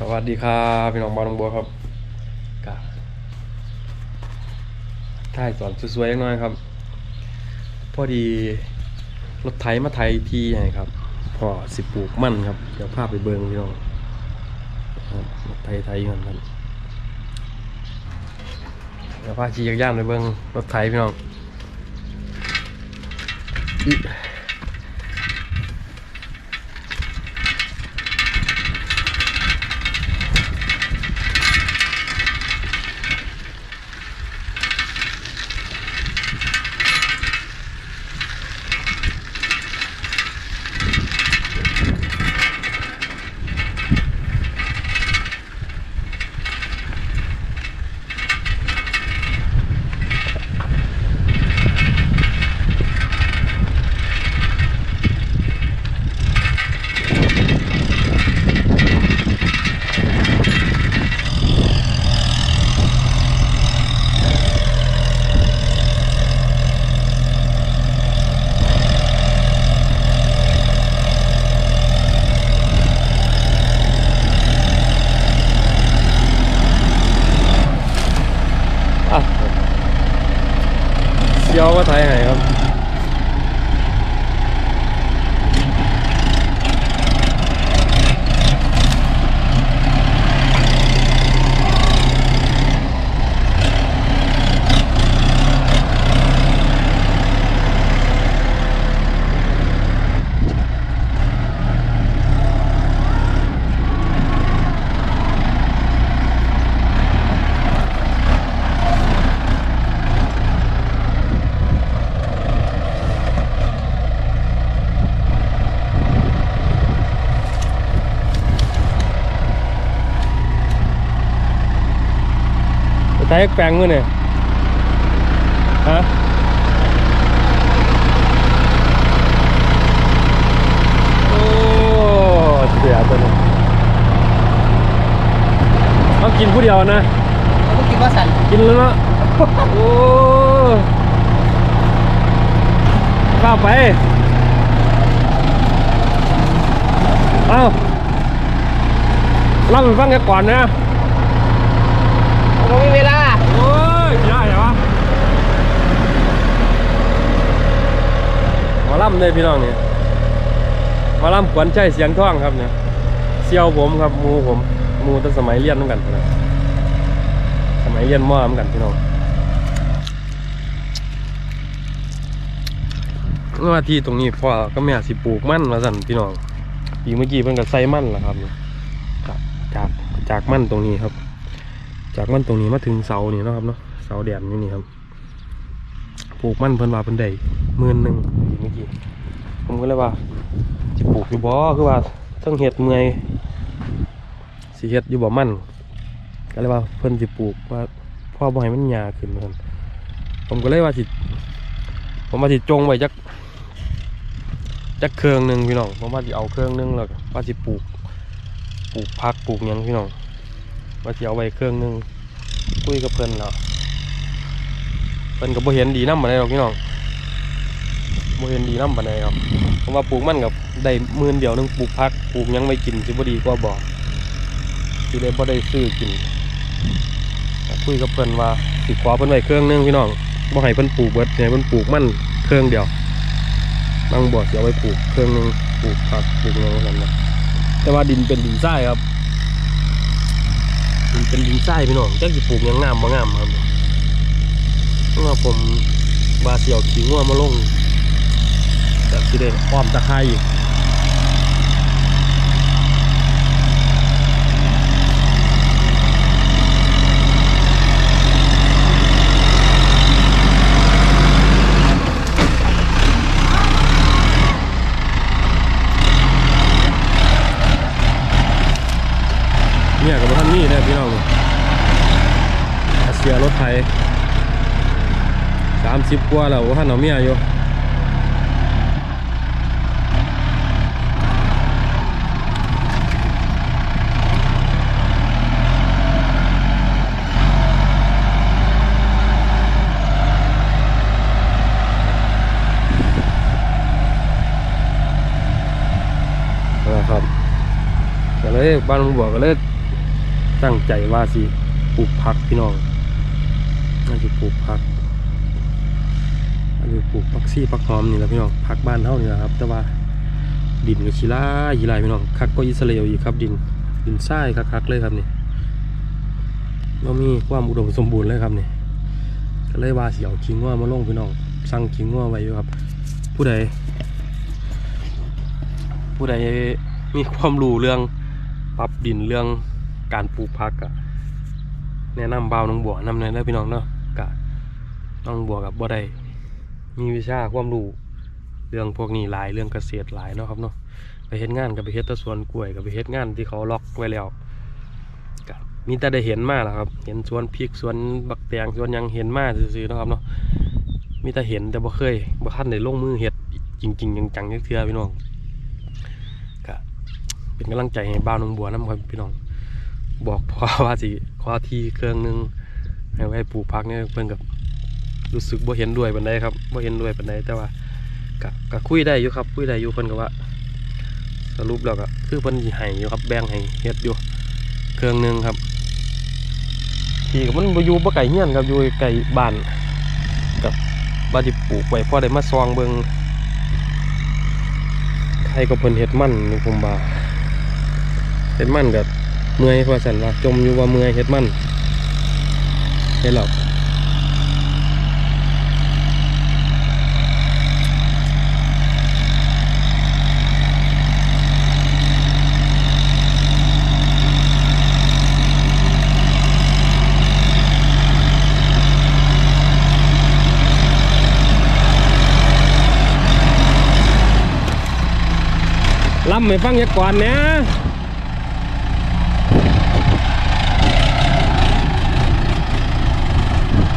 สวัสดีครับพี่น้องบอลน้องบัวครับกะถ่ายสอนสวยๆหน่อยครับ พอดีรถไถมาไถทีให้ครับพอสิปลูกมันครับ เดี๋ยวพาไปเบิงพี่น้องครับรถไถไถกันครับเดี๋ยวพาขี่จักรยานไปเบิงรถไถพี่น้อง ไปไถแปลงมือเนี่ยฮะโอ้เสียตัวนี้เอากินผู้เดียวนะเขาก็คิดว่าสันกินแล้วเนาะโอ้ข้าวไป เอ้าเล่าให้ฟังกันก่อนนะ เขาไม่มีเวลา โอ้ยได้เหรอวะหมาล่ำเลยพี่น้องเนี่ยหมาล่ำขวัญใจเสียงท่องครับเนี่ยเซียวผมครับมูผมมูตั้งสมัยเรียนเหมือนกันนะสมัยเรียนมอเหมือนกันพี่น้องเมื่อที่ตรงนี้พ่อก็แม่สิปลูกมันมาสั่นพี่น้องปีเมื่อกี้เพิ่นก็ใส่มันแล้วครับจากจากจากมั่นตรงนี้ครับ จากมันตรงนี้มาถึงเสานี่นะครับเนาะเสาแดนนี่นี่ครับปลูกมันเพิ่นว่าเพิ่นได้หมื่นหนึ่งเมื่อกี้ผมก็เลยว่าจะปลูกอยู่บ่คือว่าต้องเห็ดเมื่อยสิเห็ดอยู่บ่มันก็เลยว่าเพิ่นสิปลูกว่าพ่อบ่ให้มันหญ้าขึ้นเพิ่นผมก็เลยว่าสิผมว่าสิจงไว้จักจักเครื่องหนึ่งพี่น้องผมว่าสิเอาเครื่องหนึงแล้วว่าสิปลูกปลูกผักปลูกยังพี่น้อง ว่าสิเอาไว้เครื่องหนึงคุยกับเพิ่นแล้วเพิ่นก็บ่เห็นดีน้ำปานใดหรอกพี่น้องบ่เห็นดีน้ำปานใดครับเพราะว่าปลูกมันกับได้มื่นเดียวนึงปลูกผักปลูกยังไม่กินสิบ่ดีกว่าบ่สิได้บ่ได้ซื้อกินคุยกับเพิ่นว่าสิขอเพิ่นไว้เครื่องหนึงพี่น้องบ่ให้เพิ่นปลูกเบิดให้เพิ่นปลูกมันเครื่องเดียวบางบ่อสิเอาไว้ปลูกเครื่องหนึงปลูกผักปลูกหยังนั่นนะแต่ว่าดินเป็นดินทรายครับ เป็นดินทรายพี่น้องจักสิปลูกยังงามบ่งามครับเพราะว่าผมบาเสียวขี้งัวมาลงแต่สิได้อ้อมตะไคร้อีก เนี่ยกับท่านนี่นะพี่น้องอาเซียรถไทยสามสิบกว่าแล้วท่านเอาเมียอยู่นะครับก็เลยบ้านลุงบัวก็เลย ตั้งใจว่าสิปลูกผักพี่น้องน่าจะปลูกผักน่าจะปลูกผักซี่ผักหอมนี่แหละพี่น้องผักบ้านเท่านี่แหละครับ แต่ว่าดินกับชีลายีไรพี่น้องคักก็อิสราเอลอีกครับ ดินดินทรายคักๆเลยครับนี่เรามีความอุดมสมบูรณ์เลยครับนี่ก็เลยว่าเสิเอาคิงว่ามาลงพี่น้องสั่งคิงว่าไว้อยู่ครับ ผู้ใด ผู้ใดมีความรู้เรื่องปรับดินเรื่อง การปลูกผักอะแนะนำเบาวน้องบัวนำเลยนะพี่น้องเนาะกะน้องบัวกับบ่ได้มีวิชาความรู้เรื่องพวกนี้หลายเรื่องเกษตรหลายเนาะครับเนาะไปเฮ็ดงานกับไปเฮ็ดตะสวนกล้วยกับไปเฮ็ดงานที่เขาล็อกไว้แล้วกะมีแต่ได้เห็นมาแหละครับ เห็นสวนพริกสวนบักแตงสวนยังเห็นมาซื่อๆนะครับเนาะมีแต่เห็นแต่บ่เคยบ่ทันได้ลงมือเฮ็ดจริงๆจังๆจักเทื่อพี่น้องก็เป็นกำลังใจให้บ้าวหนองบัวน้ำครับพี่น้อง บอกพ่อว่าสิขอที่เครื่องหนึงให้ไว้ปลูกพักเนี่ยเพิ่นกับรู้สึกบ่เห็นด้วยปานใดครับบ่เห็นด้วยปานใดแต่ว่าก็ก็คุยได้อยู่ครับคุยได้อยู่เพิ่นก็ว่า สรุปแล้วก็คือเพิ่นสิให้อยู่ครับแบ่งให้เฮ็ดอยู่เครื่องหนึงครับที่ก็มันบ่อยู่บ่ไกลเฮียนครับอยู่ไกลบ้านกับว่าสิปลูกไว้พอได้มาซองเบิ่งใครก็เพิ่นเฮ็ดมันนี่ผมว่าเฮ็ดมันก็ เมื่อยว่าซั่นว่าจมอยู่ว่าเมื่อยเฮ็ดมันเฮ็ดแล้วล่ำให้ฟังจักก่อนนะ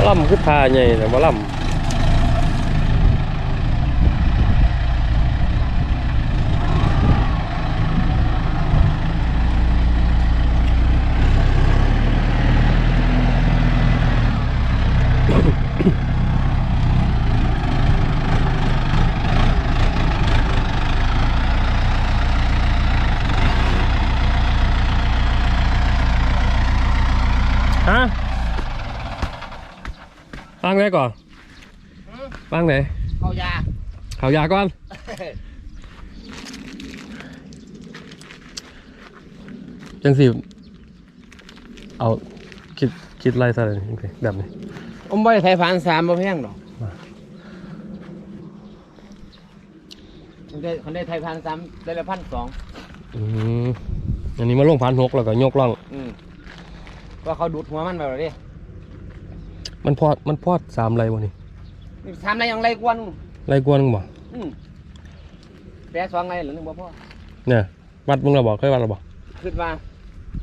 บ่ล่ำคือทาใหญ่แต่บ่ล่ำฮะฟั งไหนก่อนฟังไหนเข้ายาข่าวยาก่อนจังสิเอาคิดคิดไล่ซะเลยโอเคแบบนี้อมบ่ได้ไทยผ่านสามบ่แพงดอกมาคันได้คันได้ไทยผ่านสามได้ละพันสองอืมอันนี้มาลงพันหกแล้วก็ยกล่องอืมก็เขาดูดหัวมันไปแล้วดิ มันพอดมันพอดสามไรวะนี่นี่ทำอะไรยังไรกวนไรกวนมึงบ่อืมแปดสองไรหรือหนึ่งบ่พ่อเนี่ยวัดมึงเราบอกเคยวัดเราบอกขึ้นมา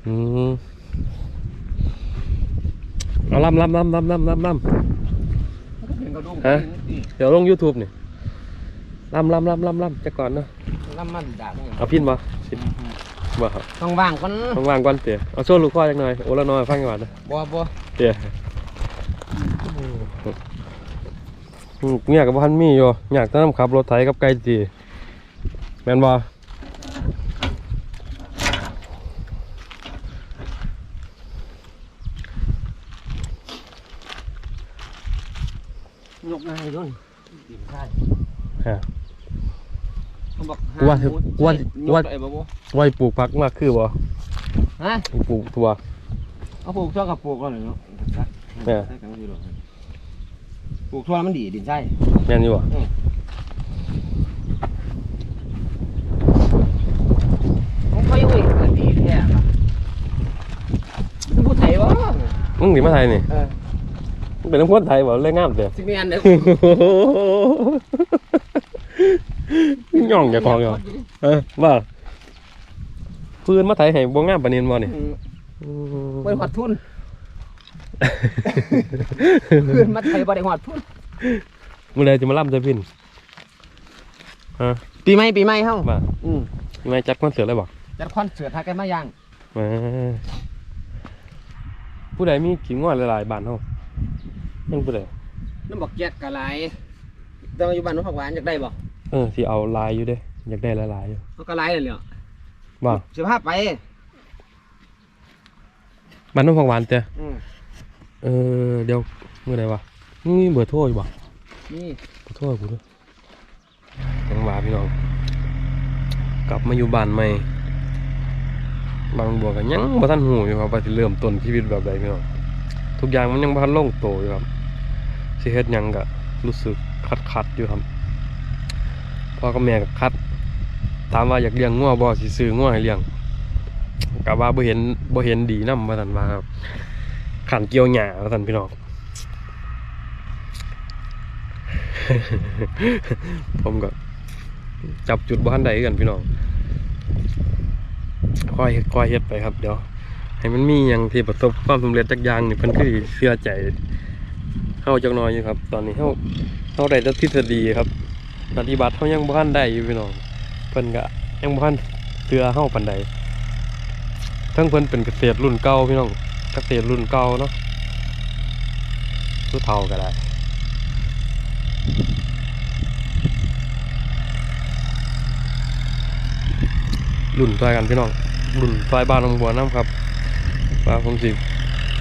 อืมเอาล่ำล่ำล่ำล่ำล่ำล่ำล่ำเป็นกระดุมฮะเดี๋ยวลง YouTube นี่ล่ำล่ำล่ำล่ำล่ำจะก่อนเนาะน้ำมันด่าเอาพินบ่สิบ่ครับต้องว่างก่อนต้องวางก่อนเตี๋ยเอาโซ่ลูกข้อจักหน่อยโอ้ละน้อยฟังก่อนนะบ่บ่เตี๋ย อืมเนี่ยกับพันมีอยู่อยากจะนำขับรถไถกับไก่จีแม่นบ่ยกง่ายด้วยดินใช่ฮะเขาบอกกูว่ากูว่ากูว่ายกได้บ่บ่ไว้ปลูกผักมากคือบ่ฮะปลูกตัวเอาปลูกทั่วกับปลูกก่อนเลยเนาะเออใช่กันไม่ดีหรอก ปลูกทั่วแล้วมันดีดินใช่แม่นอยู่บ่ผมก็ยังไม่เกิดดีแท้ครับพูดไทยวะมึงสิมาไทยนี่เออมึงเป็นคนไทยบ่เลยงามเด้อสิมีอันเดียวย่องอย่าของอยู่เออว่าพื้นมาไทยให้บ่งามปานนี้บ่นี่อืมบ่ได้หอดทุน เพื่อนมาไทยบ่ได้หอดทุนมื้อใดจะมาล่ำใส่พินฮะปีใหม่ปีใหม่เฮาว่าอืมไม่จัดคอนเสิร์ตเลยบ่จัดคอนเสิร์ตหากันมาย่างมาผู้ใดมีขิงงอนหลายๆบ้านเฮายังผู้ใดน้ำบอกแยกกะหลายแต่ว่าอยู่บ้านน้องผักหวานอยากได้บ่เออสิเอาลายอยู่เด้ อยากได้หลายๆอยู่เอากะหลายเลยเหรอว่าสิพาไปบ้านน้ำผักหวานเต้อืม เออเดี๋ยวเมื่อไหร่วะนี่เบอร์โทรอยู่บ่นี่เบอร์โทรกูด้วยยังว่าพี่น้อง กลับมาอยู่บ้านใหม่ บางบัวกันยังบ่ทันหูอยู่ครับว่าสิเริ่มต้นชีวิตแบบใดพี่น้อง ทุกอย่างมันยังบ่ทันลงโตวอยู่ครับสิเฮ็ดหยังก็รู้สึกคัดๆอยู่ครับพ่อกับแม่ก็คัดถามว่าอยากเลี้ยงงัวบ่สิซื้องัวให้เลี้ยงก็ว่าบ่เห็นบ่เห็นดีนำว่าซั่นว่าครับ ขันเกี่ยวหญ้าว่าซั่นพี่น้องผมก็จับจุดบ้านใดกันพี่น้องค่อยเฮ็ดค่อยเฮ็ดไปครับ เดี๋ยว ให้มันมีอย่างที่ประสบความสำเร็จจักอย่างนี่เพิ่นคือเชื่อใจเฮาจักหน่อยอยู่ครับ ตอนนี้เฮาเฮาได้แต่ทฤษฎีครับปฏิบัติเฮายังบ่ทันได้อยู่พี่น้องเพิ่นก็ยังบ่ทันเชื่อเฮาปานใดทั้งเพิ่นเป็นเกษตรรุ่นเก่าพี่น้อง กเกษตรรุ่นเก่าเนาะผู้เฒ่าก็ได้รุ่นซอยกันพี่น้องรุ่นซอยบ้านหนองบัวน้ำครับว่าผมสิ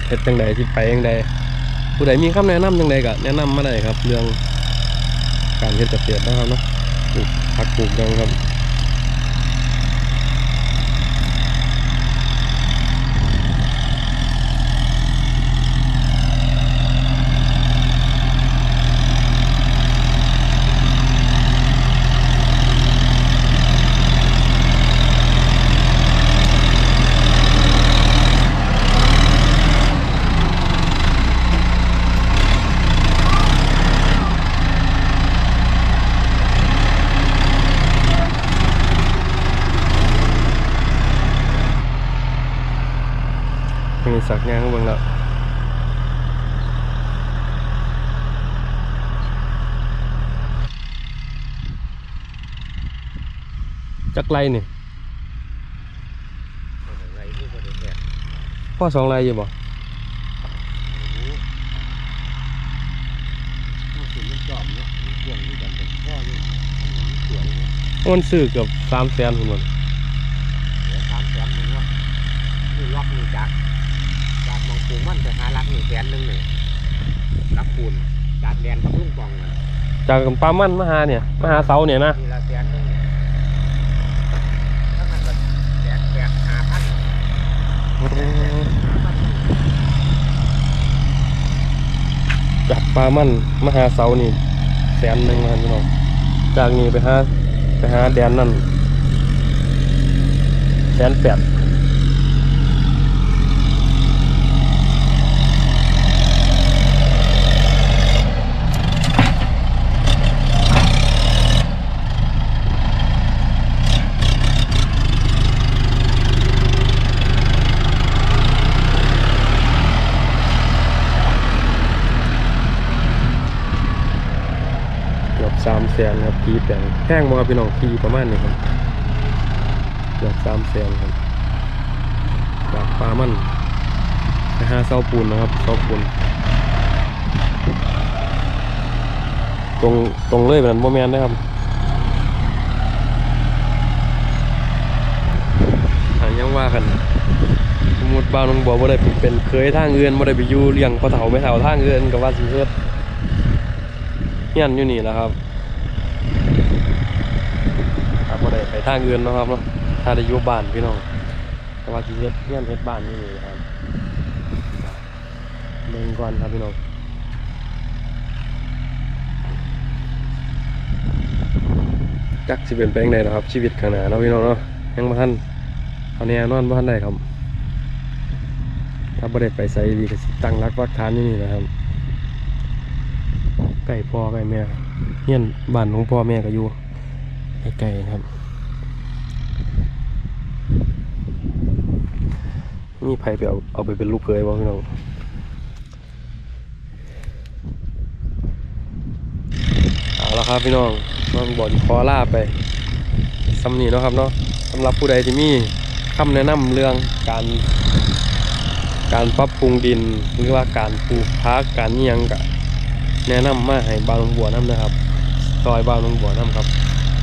เฮ็ดจังใดที่ไปจังใดผู้ใดมีคำแนะนำจังใดก็แนะนำมาได้ครับ เรื่องการเฮ็ดเกษตรนะครับเนาะปลูกผักปลูกหยังครับ มีสักงานข้างบนแล้วจักไรนี่อะไรนี่พ่อสองไรอยู่บ่มันจอมเนาะมันกวางที่กันเป็นพ่ออยู่มันสวยเนาะมันซื้อเกือบสามแสนหุ่นมันสามแสนหนึ่งเนาะนี่ล็อกนี่จากจาก มองปูมันไปหาลักนี่แสนหนึ่งนี่ลักคูณจากแดนกับลุงปองน่ะจากปลามันมาหาเนี่ยมาหาเสาเนี่ยนะนี่ละแสนหนึ่งนี่ถ้ามันก็แสนแปดห้าพันห้าพันจากปลามันมาหาเสานี่แสนหนึ่งนะครับพี่น้องจากนี้ไปหาไปหาแดนนั่นแสนแปด แสนครับทีแปลงแพงบ่ครับพี่น้องทีประมาณนี้ครับเกือบสามแสนครับจากปลามันไปหาเสาปูนนะครับเสาปูนตรงตรงเลยแบบนั้นโมแมนนะครับหายังว่ากันสมมติบ้านน้องบัวบ่ได้เป็นเคยทางเอื่นบ่ได้ไปอยู่เลี้ยงพ่อเฒ่าแม่เฒ่าทางเอื่นก็ว่าสิเฮ็ดเฮียนอยู่นี่แหละครับครับบ่ได้ไป ทางอื่นนะครับเนาะถ้าได้ยู่บ้านพี่น้องแต่ว่าที่เฮ็ดเฮียนเฮ็ดบ้านอยู่นี่ครับเบิ่งก่อนครับพี่น้องจักสิเป็นไปจังไดนะครับ ชีวิตข้างหน้าเนาะพี่น้องเนาะยังบ่ทันเอาแน่นอนบ่ทันได้ครับ ถ้าบ่ได้ไปไสดีก็สิตั้งรักปักฐานอยู่นี่นะครับไก่พ่อไก่แม่เฮียนบ้านของพ่อแม่ก็อยู่ไก่ครับ มีไผไปเอาเอาไปเป็นลูกเคยบ่พี่น้องเอาละครับพี่น้องน้องบอกที่ขอลาไปสำนีเนาะครับเนาะสำหรับผู้ใดที่มีคำแนะนำเรื่องการ การปรับปรุงดินหรือว่าการปลูกพักการอิหยังกะแนะนำมาให้บางหลงบัวน้ำนะครับซอยบางหลงบัวน้ำครับ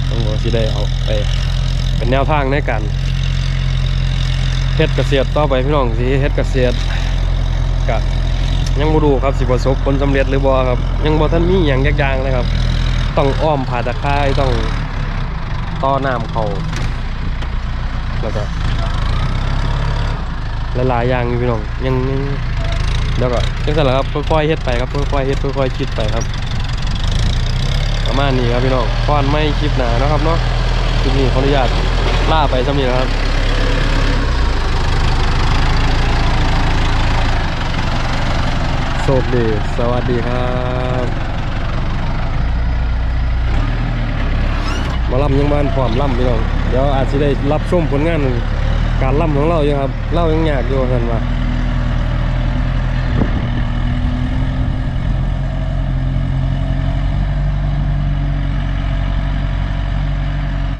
หลงบัวสิได้เอาไปเป็นแนวทางในการ เฮ็ดเกษตรต่อไปพี่น้องสิเฮ็ดเกษตรก็ยังบ่รู้ครับสิประสบผลสำเร็จหรือบ่ครับ ยังบ่ทันมีหยังยักอย่างเลยครับ ต้องอ้อมผ่าตะไคร้ต้องต่อน้ำเขาแล้วก็หลายๆอย่างอยู่พี่น้องยังยังเดี๋ยวก็จังซั่นแหละครับค่อยๆเฮ็ดไปครับค่อยๆเฮ็ดค่อยๆคิดไปครับประมาณนี้ครับพี่น้องก่อนไม่คลิปหนานะครับเนาะคลิปนี้ขออนุญาตล่าไปสำนี้นะครับ โชคดี สวัสดีครับมาล่ำยังบ้านพร้อมล่ำพี่น้องเดี๋ยวอาจจะได้รับชมผลงานการล่ำของเราอยู่ครับเล่ายังยากอยู่ท่านว่า